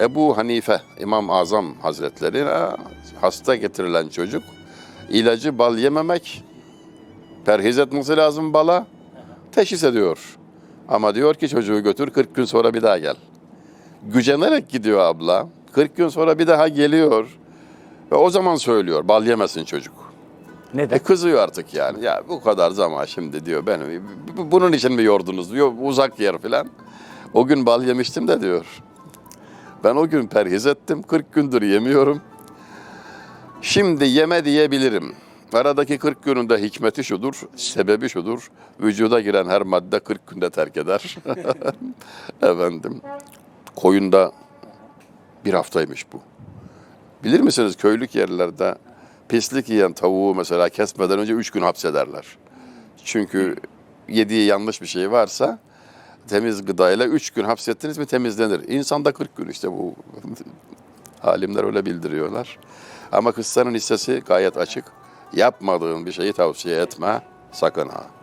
Ebu Hanife, İmam Azam Hazretleri hasta getirilen çocuk ilacı bal yememek, perhiz etmesi lazım bala, teşhis ediyor. Ama diyor ki çocuğu götür 40 gün sonra bir daha gel. Gücenerek gidiyor abla. 40 gün sonra bir daha geliyor. Ve o zaman söylüyor bal yemesin çocuk. Neden? E kızıyor artık yani. Ya bu kadar zaman şimdi diyor beni bu- bunun için mi yordunuz diyor uzak yer filan. O gün bal yemiştim de diyor. Ben o gün perhiz ettim 40 gündür yemiyorum. Şimdi yeme diyebilirim. Aradaki 40 günün de hikmeti şudur, sebebi şudur. Vücuda giren her madde 40 günde terk eder. Efendim, koyunda bir haftaymış bu. Bilir misiniz köylük yerlerde pislik yiyen tavuğu mesela kesmeden önce üç gün hapsederler. Çünkü yediği yanlış bir şey varsa temiz gıdayla üç gün hapsettiniz mi temizlenir. İnsanda 40 gün işte bu halimler öyle bildiriyorlar. Ama kıssanın hissesi gayet açık. Yapmadığın bir şeyi tavsiye etme sakın ha.